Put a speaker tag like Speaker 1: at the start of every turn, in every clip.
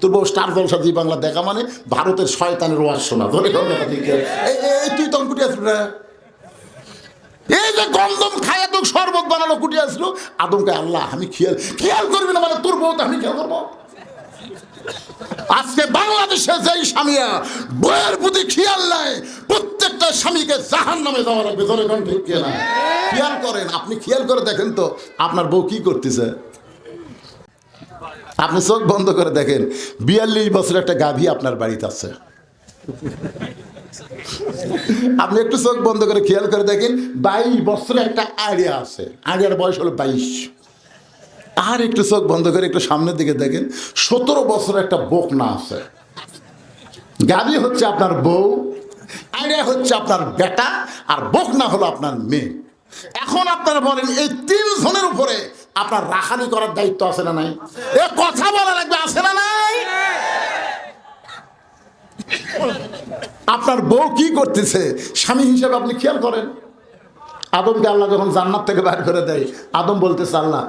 Speaker 1: তোর বউ স্টার জলসা জি বাংলা দেখা মানে ভারতের শয়তানের ওয়াজ শোনা। ধরে তুই তখন কুটি আসবি না? এই যে গন্ধম খায় তো শরবত বানানো কুটি আসলো। আদমকে আল্লাহ, আমি খেয়াল খেয়াল করবি না মানে তোর বউ তো আমি খেয়াল করব। আজকে বাংলাদেশে যেই স্বামীরা বইয়ের প্রতি খেয়াল নাই প্রত্যেকটা স্বামীকে জাহান নামে দেওয়া লাগবে। ধরে কোন ঠিক খেয়াল করেন, আপনি খেয়াল করে দেখেন তো আপনার বউ কি করতেছে। আপনি চোখ বন্ধ করে দেখেন, বিয়াল্লিশ বছর একটা গাভী আপনার বাড়িতে আছে। আপনি একটু চোখ বন্ধ করে খেয়াল করে দেখেন, বাইশ বছরে একটা আইডিয়া আছে আইডিয়ার বয়স হলো বাইশ। আর একটু চোখ বন্ধ করে একটু সামনের দিকে দেখেন, সতেরো বছর একটা বোক না আছে। গাভী হচ্ছে আপনার বউ, আইডিয়া হচ্ছে আপনার বেটা, আর বোক না হলো আপনার মেয়ে। এখন আপনারা বলেন, এই তিন জনের উপরে আপনার রাখানি করার দায়িত্ব আছে না নাই? এ কথা বলা লাগবে, আছে না নাই? আপনার বউ কি করতেছে? স্বামী হিসেবে আপনি খেয়াল করেন। আদমকে আল্লাহ যখন জান্নাত থেকে বাইর করে দেয়, আদম বলতেছে, আল্লাহ,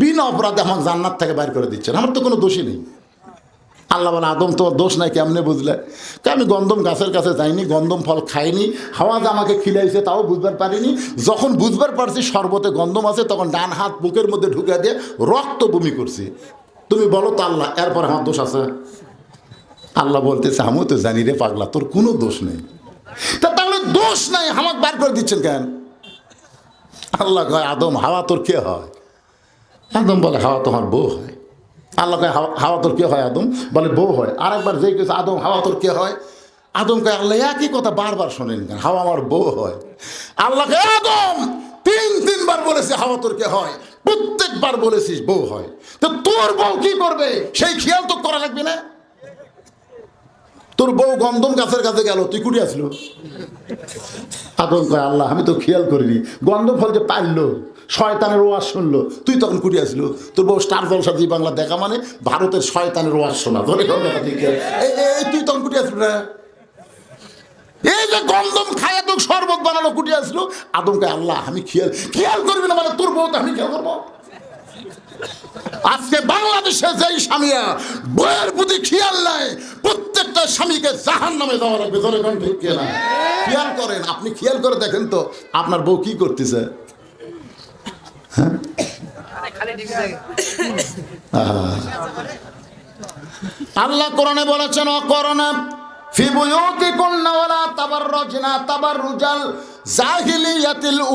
Speaker 1: বিনা অপরাধে আমার জান্নাত থেকে বাইর করে দিচ্ছেন। আমার তো কোনো দোষী নেই। আল্লাহ বলে, আদম, তোমার দোষ নাই, কেমনে বুঝলে? আমি গন্ধম গাছের কাছে যাইনি, গন্ধম ফল খাইনি, হাওয়া যে আমাকে খিলাইছে তাও বুঝবার পারিনি। যখন বুঝবার পারছি, শরবতে গন্ধম আছে, তখন ডান হাত বুকের মধ্যে ঢুকে দিয়ে রক্ত বমি করছি। তুমি বলো তো আল্লাহ, এরপর আমার দোষ আছে? আল্লাহ বলতেছে, আমিও তো জানি রে পাগলা, তোর কোনো দোষ নেই। তা তাহলে দোষ নাই, আমাকে বার করে দিচ্ছেন কেন? আল্লাহ কয়, আদম, হাওয়া তোর কে হয়? আদম বলে, হাওয়া তোমার বউ হয়। আল্লাহ কয় হাওয়া হাওয়া তোর কে হয় আদম? বলে, বউ হয়। আর একবার যে কেছে আদম হাওয়া তোর কে হয়? আদম কয় আল্লাহ একই কথা বারবার শোনেন কেন? হাওয়া আমার বউ হয়। আল্লাহ কয় আদম, তিন, তিনবার বলেছে হাওয়া তোর কে হয়। প্রত্যেকবার বলেছিস বউ হয়। তো তোর বউ কি করবে? সেই খেয়াল তো করা লাগবে না। তোর বউ গন্ধম গাছের কাছে গেল, তুই কুড়ি আসলো। আদম কয়, আল্লাহ, আমি তো খেয়াল করিনি। গন্ধ ফল যে পারল শয়তানের ওয়াজ শুনলো। তুই তখন কুড়ি আসলো? তোর বউ স্টার জলসা জি বাংলা দেখা মানে ভারতের শয়তানের ওয়াজ শোনা। ধরে তুই তখন কুটি আসলো না? এই যে গন্ধম খায় তো শরবত বানানো কুটি আসলো। আদমকে আল্লাহ, আমি খেয়াল খেয়াল করবি না মানে তোর বউ তো আমি খেয়াল করব? আজকে বাংলাদেশে যেই স্বামীরা বইয়ের প্রতি খেয়াল নাই, প্রত্যেকটা স্বামীকে জাহান নামে দেওয়া লাগবে। ধরে কোন ঠিক খেয়াল করেন, আপনি খেয়াল করে দেখেন তো, আপনার বউ কি করতেছে? আল্লাহ কোরআনে বলেছেন, অকরণা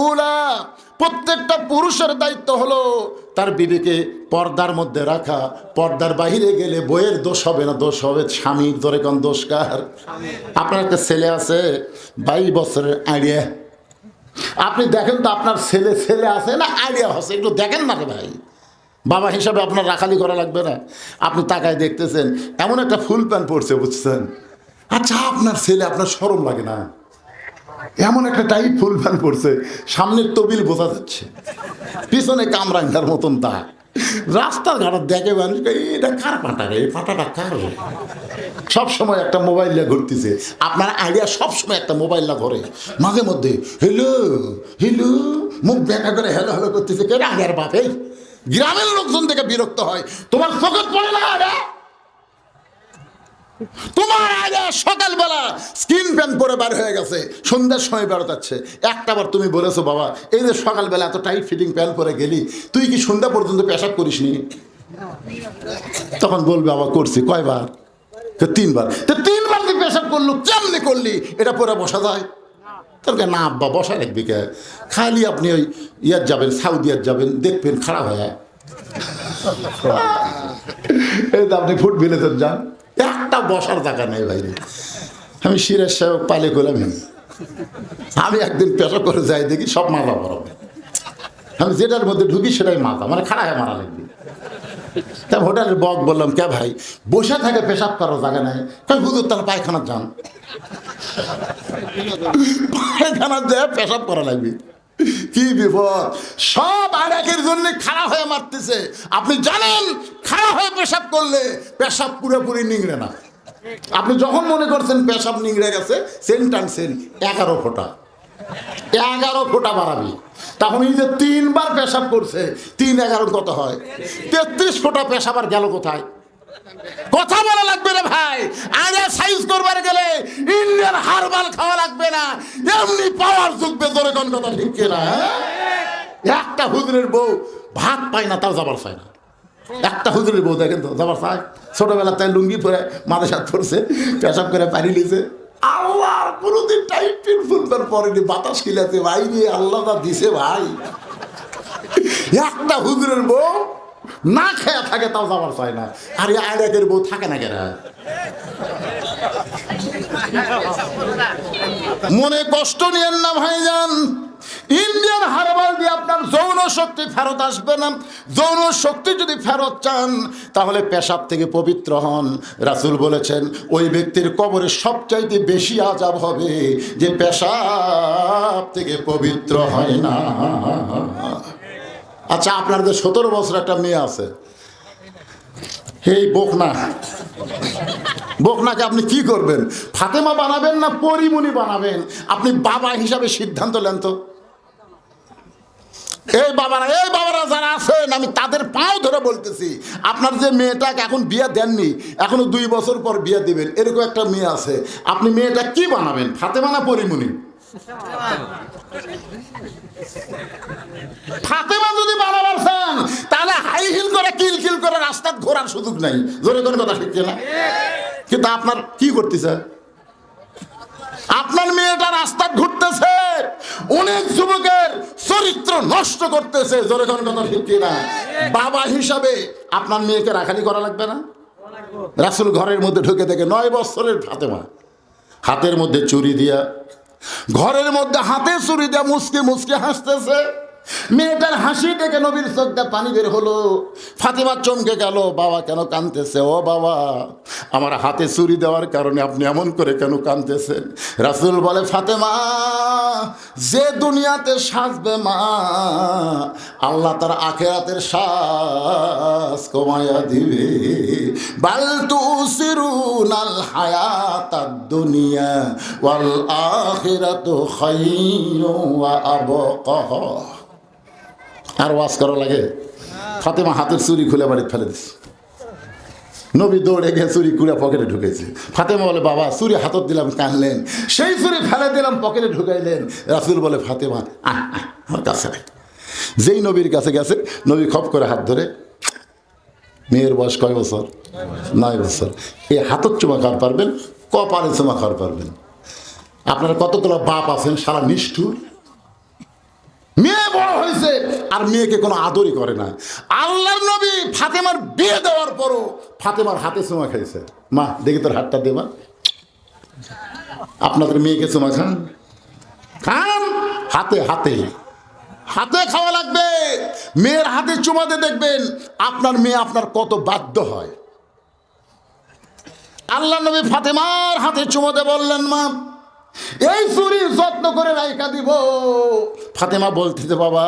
Speaker 1: উলা। প্রত্যেকটা পুরুষের দায়িত্ব হলো তার বিবেকে পর্দার মধ্যে রাখা। পর্দার গেলে বইয়ের দোষ হবে না, দোষ হবে স্বামীর, ধরে আপনার একটা ছেলে আছে, বাইশ বছরের আইডিয়া আপনি দেখেন তো আপনার ছেলে ছেলে আছে না? আইডিয়া আছে একটু দেখেন না রে ভাই। বাবা হিসাবে আপনার রাখালি করা লাগবে না। আপনি তাকায় দেখতেছেন, এমন একটা ফুল প্যান্ট পরছে, বুঝছেন? আচ্ছা আপনার ছেলে, আপনার সরম লাগে না? এমন একটা টাইপ ফুল প্যান্ট পরছে, সামনের তবিল বোঝা যাচ্ছে। পিছনে কামরাঙ্গার মতন দাগ। রাস্তার দেখে মানুষ এটা কার পাটা রে? এই পাটাটা কার সবসময় সব সময় একটা মোবাইল নিয়ে ঘুরতেছে। আপনার আইডিয়া সব সময় একটা মোবাইল না ঘরে। মাঝে মধ্যে হ্যালো হ্যালো মুখ দেখা করে হ্যালো হ্যালো করতেছে। কে আগের বাপ, এই? গ্রামের লোকজন থেকে বিরক্ত হয়। তোমার চোখে পড়ে না রে তোমার আগে সকালবেলা স্কিন প্যান্ট পরে বার হয়ে গেছে, সন্ধ্যার সময় বেরোতাচ্ছে একটা বার তুমি বলেছ, বাবা, এই যে সকালবেলা এত টাইট ফিটিং প্যান্ট পরে গেলি, তুই কি সন্ধ্যা পর্যন্ত পেশাব করিস নি তখন বলবে, বাবা, করছি। কয়বার? তো তিনবার। তো তিনবার তুই পেশাব করল, কেমনে করলি? এটা পরে বসা যায়। তোর না, আব্বা বসা রাখবি কে? খালি আপনি ওই ইয়ার যাবেন সাউদিয়ার যাবেন, দেখবেন খারাপ হয়ে এই আপনি ফুট ভিলেজের যান। বসার জায়গা নেই ভাই আমি সিরাজ সাহেব পালে করলাম আমি। একদিন পেশা করে যাই দেখি সব মাথা বরাবর আমি যেটার মধ্যে ঢুকি সেটাই মাথা মানে খাড়া হয়ে মারা লাগবে। তা হোটেলের বক বললাম, কে ভাই, বসে থাকে পেশাব করার জায়গা নাই। তাই হুজুর তার পায়খানার যান। পায়খানার যায় পেশাব করা লাগবে। কি বিপদ। সব আরেকের জন্য খাড়া হয়ে মারতেছে। আপনি জানেন, খাড়া হয়ে পেশাব করলে পেশাব পুরোপুরি নিংড়ে না। আপনি যখন মনে করছেন পেশাব নিংড়ে গেছে সেন টানছেন এগারো ফোটা। এগারো ফোটা বাড়াবি। তখন এই যে তিনবার পেশাব করছে, তিন এগারো কত হয়? তেত্রিশ ফোটা পেশাব আর গেল কোথায়? কথা বলা লাগবে না ভাই। আগে সাইজ করবার গেলে ইন্ডিয়ান হারবাল খাওয়া লাগবে না। এমনি পাওয়ার চুকবে জোরে কোন কথা ঠিক না হ্যাঁ? একটা হুজুরের বউ ভাত পায় না, তাও যাবার চায় না। একটা হুজুরের বউ দেখেন তো যাবার চায়? ছোটবেলা তাই লুঙ্গি পরে মাথা সাত পড়ছে, পেশাব করে পানি লিছে আল্লাহ কোনোদিন টাইট পিন ফুলবার পরেনি, বাতাস খিলাতে ভাই রে, আল্লাহ দা দিছে ভাই। একটা হুজুরের বউ না খেয়া থাকে, তাও যাবার চায় না। আর এই আয়রাকের বউ থাকে না কেনা? মনে কষ্ট নিয়েন না ভাইজান। ইন্ডিয়ান হারবাল দিয়ে আপনার যৌন শক্তি ফেরত আসবে না। যৌন শক্তি যদি ফেরত চান, তাহলে পেশাব থেকে পবিত্র হন। রাসুল বলেছেন, ওই ব্যক্তির কবরে সবচাইতে বেশি আজাব হবে যে পেশাব থেকে পবিত্র হয় না। আচ্ছা আপনাদের সতেরো বছর একটা মেয়ে আছে। এই বোকনা। বোকনাকে আপনি কি করবেন? ফাতেমা বানাবেন না পরিমণি বানাবেন? আপনি বাবা হিসাবে সিদ্ধান্ত নেন তো। এই বাবারা এই বাবারা যারা আছেন, আমি তাদের পাও ধরে বলতেছি, আপনার যে মেয়েটাকে এখন বিয়ে দেননি, এখনও দুই বছর পর বিয়ে দিবেন, এরকম একটা মেয়ে আছে, আপনি মেয়েটা কি বানাবেন? ফাতেমা না পরিমণি? ফাতেমা যদি বানাবার চান, তাহলে হাই হিল করে, কিল কিল করে রাস্তা ঘোরার সুযোগ নাই। জোরে কোনো কথা শিখছে না? কিন্তু আপনার কি করতেছে? আপনার মেয়েটা রাস্তা ঘুরতেছে, অনেক যুবকের চরিত্র নষ্ট করতেছে, জোরে কোন কথা শিখছে না বাবা হিসাবে আপনার মেয়েকে রাখালি করা লাগবে না? রাসুল ঘরের মধ্যে ঢুকে থেকে নয় বছরের ফাতেমা, হাতের মধ্যে চুরি দিয়া, ঘরের মধ্যে হাতে চুরি দিয়া মুসকে মুসকে হাসতেছে। মেয়েটার হাসি থেকে নবীর চোখটা পানি বের হলো। ফাতেমা চমকে গেল, বাবা, কেন কানতেছে ও বাবা, আমার হাতে চুরি দেওয়ার কারণে আপনি এমন করে কেন কানতেছেন রাসুল বলে, ফাতেমা, যে দুনিয়াতে সাজবে মা, আল্লাহ তার আখেরাতের শ্বাস কমায়া দিবে। বাল তুসিরুনাল হায়াতাদ দুনিয়া ওয়াল আখিরাতু খায়রু ওয়া আবকা আর ওয়াজ করা লাগে। ফাতেমা হাতের চুরি খুলে বাড়ি ফেলে দিস নবী দৌড়ে গিয়ে চুরি কুড়ে পকেটে ঢুকেছে। ফাতেমা বলে, বাবা চুরি হাতত দিলাম কানলেন সেই চুরি ফেলে দিলাম, পকেটে ঢুকাইলেন। রাসুল বলে, ফাতেমা আমার কাছে। যেই নবীর কাছে গেছে, নবী খপ করে হাত ধরে, মেয়ের বয়স কয় বছর? নয় বছর। এই হাতত চুমা খাওয়ার পারবেন, কপালে চুমা খাওয়ার পারবেন। আপনারা কতগুলো বাপ আছেন? সারা নিষ্ঠুর? মেয়ে আর মেয়েকে কোনো আদরই করে না। আল্লাহর নবী ফাতেমার বিয়ে দেওয়ার পরও ফাতেমার হাতে চুমা খাইছে। মা, দেখি তোর হাতটা দেবা আপনাদের মেয়েকে চুমা খান। খান, হাতে হাতে। হাতে খাওয়া লাগবে। মেয়ের হাতে চুমাতে দেখবেন আপনার মেয়ে আপনার কত বাধ্য হয়। আল্লাহ নবী ফাতেমার হাতে চুমাতে বললেন, মা এই চুরি যত্ন করে রাইকা দিব। ফাতেমা বলতেছে বাবা,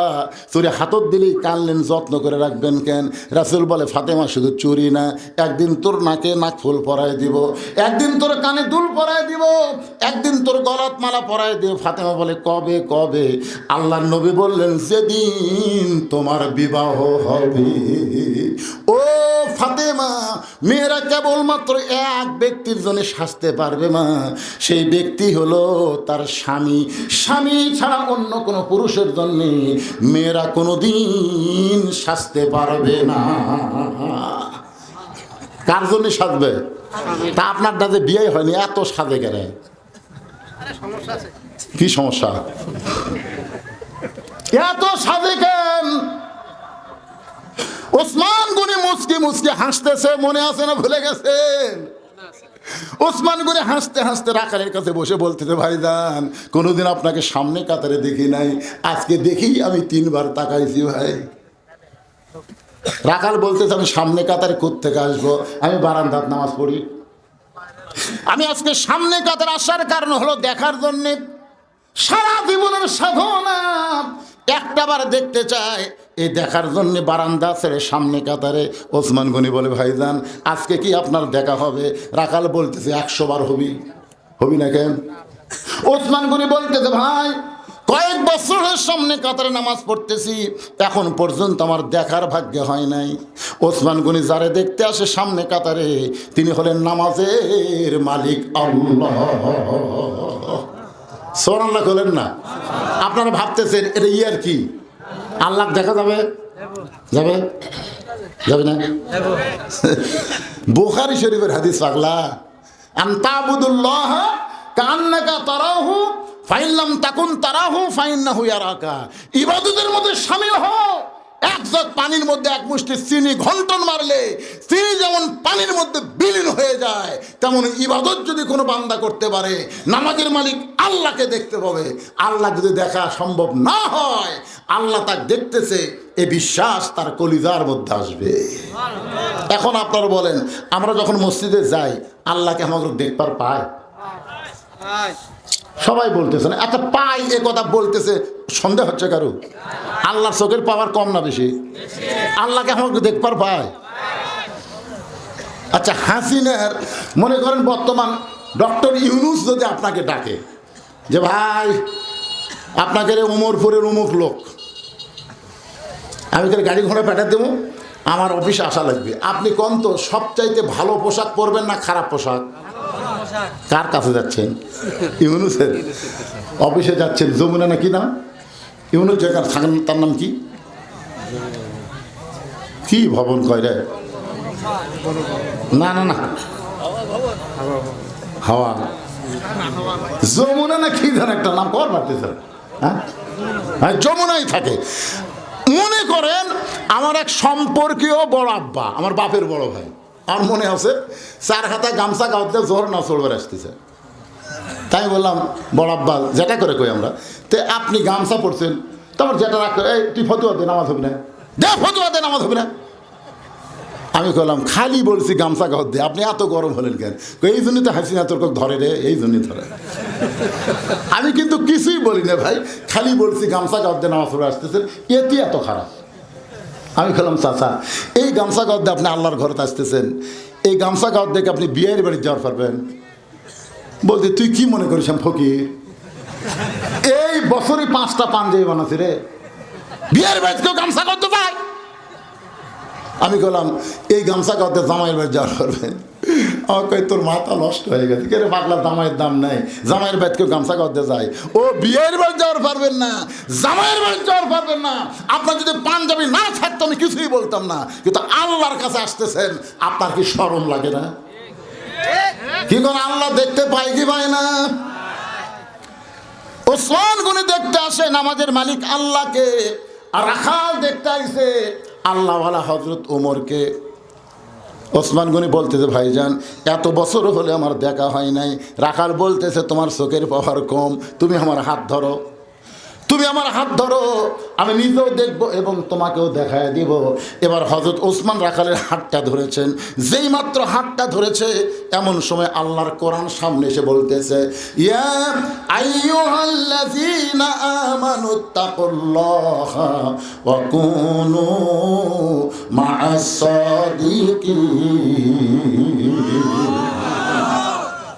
Speaker 1: চুরি হাতত দিলেই কানলেন, যত্ন করে রাখবেন কেন? রাসুল বলে, ফাতেমা, শুধু চুরি না, একদিন তোর নাকে নাক ফুল পরায় দিব, একদিন তোর কানে দুল পরায় দিব, একদিন তোর গলাত মালা পরায় দিব। ফাতেমা বলে, কবে কবে? আল্লাহ নবী বললেন, যেদিন তোমার বিবাহ হবে। ও ফাতেমা মেয়েরা কেবলমাত্র এক ব্যক্তির জন্য সাজতে পারবে মা। সেই ব্যক্তি হলো তার স্বামী। স্বামী ছাড়া অন্য কোনো পুরুষের জন্য মেয়েরা কোনো দিন সাজতে পারবে না। কার জন্য সাজবে? তা আপনার দাদে বিয়ে হয়নি, এত সাজে কেন? কি সমস্যা? এত সাজে ওসমান গনি মুসকি মুসকি হাসতেছে, মনে আছে না ভুলে গেছেন ওসমান গনি হাসতে হাসতে রাখালের কাছে বসে বলতেছে, ভাইজান, কোনোদিন আপনাকে সামনে কাতারে দেখি নাই। আজকে দেখি আমি তিনবার তাকাইছি, ভাই। রাখাল বলতেছে, আমি সামনে কাতারে থেকে আসব? আমি বারান্দাত নামাজ পড়ি। আমি আজকে সামনে কাতার আসার কারণ হলো দেখার জন্যে সারা জীবনের সাধনা একটাবার দেখতে চায় এই দেখার জন্য বারান্দা ছেড়ে সামনে কাতারে ওসমান গনি বলে ভাইজান আজকে কি আপনার দেখা হবে? রাখাল বলতেছে, একশো বার হবি। হবি না কেন? ওসমান গনি বলতেছে, ভাই, কয়েক বছরের সামনে কাতারে নামাজ পড়তেছি, এখন পর্যন্ত আমার দেখার ভাগ্য হয় নাই। ওসমান গনি যারে দেখতে আসে সামনে কাতারে, তিনি হলেন নামাজের মালিক আল্লাহ। সোর আল্লাহ করলেন না? আপনারা ভাবতেছেন, এটা ইয়ার কি? আল্লাহ দেখা যাবে? যাবে? যাবে না? বুখারি শরীফের হাদিস পাগলা। আন্তাবুদুল্লাহ কান্নাকা তারাহু ফাইল্লাম তাকুন তারাহু, ফাইন্নাহু ইয়ারাকা। ইবাদতের মধ্যে সামিল হও। এক জগ পানির মধ্যে এক মুষ্টি চিনি ঘন্টন মারলে চিনি যেমন পানির মধ্যে বিলীন হয়ে যায় তেমন ইবাদত যদি কোনো বান্দা করতে পারে নামাজের মালিক আল্লাহকে দেখতে পাবে। আল্লাহ যদি দেখা সম্ভব না হয় আল্লাহ তাকে দেখতেছে এ বিশ্বাস তার কলিজার মধ্যে আসবে। এখন আপনারা বলেন আমরা যখন মসজিদে যাই আল্লাহকে আমাদের দেখবার পায়? সবাই বলতেছে না এত পাই এ কথা বলতেছে সন্দেহ হচ্ছে কারও? আল্লাহর চোখের পাওয়ার কম না বেশি? আল্লাহকে আমাকে দেখবার পায় আচ্ছা হাসিনের, মনে করেন বর্তমান ডক্টর ইউনুস যদি আপনাকে ডাকে, যে ভাই, আপনাকে রে উমরপুরের উমুক লোক, আমি গাড়ি ঘোড়া পাঠিয়ে দেবো, আমার অফিসে আসা লাগবে। আপনি কোন তো সবচাইতে ভালো পোশাক পরবেন না খারাপ পোশাক? কার কাছে যাচ্ছেন? ইউনুসের। অফিসে যাচ্ছেন, যমুনা না কি নাম? ইউনুস জায়গার থাকেন, তার নাম কি? কি ভবন কয় রে? না না না। হাওয়া। যমুনা না কি ধর একটা নাম? কর পারতেছে হ্যাঁ? হ্যাঁ যমুনাই থাকে। মনে করেন, আমার এক সম্পর্কীয় বড় আব্বা, আমার বাপের বড় ভাই। আমার মনে আছে, চার হাতা গামছা গাওতে জোর না চড়বার আসতেছে তাই বললাম, বড় আব্বা যেটা করে কই আমরা? তো আপনি গামছা পড়ছেন তারপর যেটা রাখ এই, তুই ফতুয়া দে, নামাজ হবে না। দে, ফতুয়া দে, নামাজ হবে না। আমি কইলাম, খালি বলছি গামছা গাও দিয়ে আপনি এত গরম হলেন কেন? এই জন্যই তো হাসিনা তোর ধরে রে, এই জন্যই ধরে। আমি কিন্তু কিছুই বলি না ভাই, খালি বলছি গামছা গাওতে নামাজ পড়ে আসতেছেন এতে এত খারাপ। আমি খেলাম চাচা, এই গামছা ঘর দিয়ে আপনি আল্লাহর ঘরতে আসতেছেন, এই গামছা গাওত দেখে আপনি বিয়ের বাড়ি যাওয়ার পারবেন? বলতে, তুই কি মনে করিস ফকির? এই বছরে পাঁচটা পাঞ্জাবি বানাচ্ছি রে। বিয়ের বাড়িতে কেউ গামছা করতে পায়? আমি বললাম এই গামছা করতে জামাইয়ের বাড়ি যাওয়ার পারবেন আমার কই, তোর মাথা নষ্ট হয়ে গেছে। কে রে পাগলা, জামাইয়ের দাম নাই। জামাইয়ের বাড়িতে কেউ গামছা করতে যায়। ও বিয়ের বাড়ি যাওয়ার পারবেন না। জামাইয়ের বাড়ি যাওয়ার পারবেন না। আপনার যদি পাঞ্জাবি না থাকতো, আমি কিছুই বলতাম না। কিন্তু আল্লাহর কাছে আসতেছেন, আপনার কি শরম লাগে না? কি করে আল্লাহ দেখতে পাই কি পায় না? ওসমান গুনি দেখতে আসে, নামাজের মালিক আল্লাহকে, আর রাখাল দেখতে আইসে আল্লাহওয়ালা হজরত ওমরকে। ওসমান গনি বলতেছে, ভাইজান, এত বছর হলে আমার দেখা হয় নাই। রাখাল বলতেছে, তোমার চোখের পাওয়ার কম, তুমি আমার হাত ধরো। তুমি আমার হাত ধরো, আমি নিজেও দেখব এবং তোমাকেও দেখায় দিব। এবার হজরত ওসমান রাখালের হাতটা ধরেছেন। যেই মাত্র হাতটা ধরেছে, এমন সময় আল্লাহর কোরআন সামনে এসে বলতেছে, ইয়া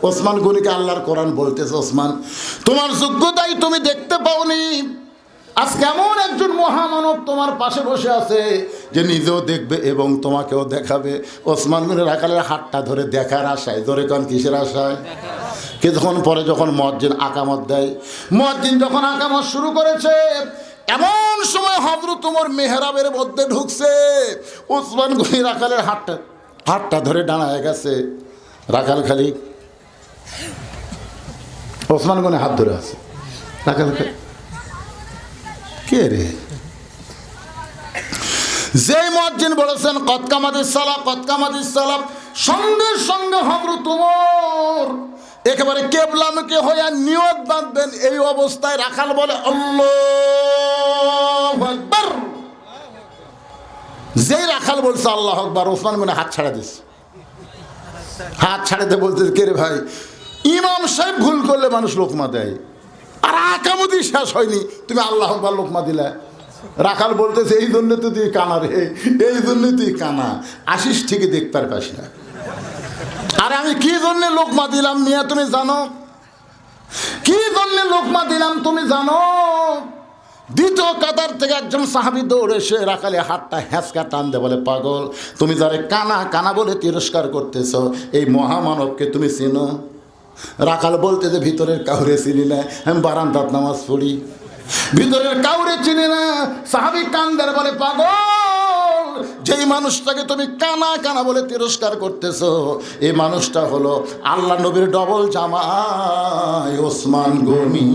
Speaker 1: ওসমান গনিকে আল্লাহর কোরআন বলতেছে, ওসমান, তোমার যোগ্যতাই তুমি দেখতে পাওনি। আজ কেমন একজন মহামানব তোমার পাশে বসে আছে যে নিজেও দেখবে এবং তোমাকেও দেখাবে। ওসমান গনি রাখালের হাতটা ধরে দেখার আশায়, ধরে কান কিসের আশায়? কিছুক্ষণ পরে যখন মসজিদ আকামত দেয় মসজিদ যখন আকামত শুরু করেছে, এমন সময় হজরত তোমার মেহরাবের মধ্যে ঢুকছে। ওসমান গনি রাখালের হাতটা হাতটা ধরে ডানায় গেছে। রাখাল খালি ওসমান গনে হাত ধরে আছে। রাখা কে রে? মজ্জিন বলেছেন সঙ্গে সঙ্গে একেবারে হইয়া বাঁধবেন এই অবস্থায় রাখাল বলে আকবার। যেই রাখাল বলছে, আল্লাহ আকবার। ওসমান গনে হাত ছাড়া দিস হাত ছাড়াতে বলতে কে রে ভাই? ইমাম সাহেব ভুল করলে মানুষ লোকমা দেয়। আর আকামতি শেষ হয়নি। তুমি আল্লাহ আকবার লোকমা দিলে। রাখাল বলতেছে, এই জন্য তো তুই কানা রে, এই জন্য তুই কানা। আসিস ঠিকই দেখতে পাস না। আরে আমি কি জন্য লোকমা দিলাম মিয়া, তুমি জানো? কি জন্য লোকমা দিলাম তুমি জানো? দ্বিতীয় কাতার থেকে একজন সাহাবি দৌড়ে এসে রাখালে হাতটা হ্যাঁচকা টান দে বলে, পাগল, তুমি যারে কানা কানা বলে তিরস্কার করতেছ, এই মহামানবকে তুমি চেনো? রাখাল বলতে যে ভিতরের কাউরে চিনি না, আমি বারান্দাত নামাজ পড়ি। ভিতরের কাউরে চিনি না, সাহাবি কান্দার বলে, পাগল, যেই মানুষটাকে তুমি কানা কানা বলে তিরস্কার করতেছ, এই মানুষটা হলো আল্লাহ নবীর ডবল জামাই ওসমান গনি।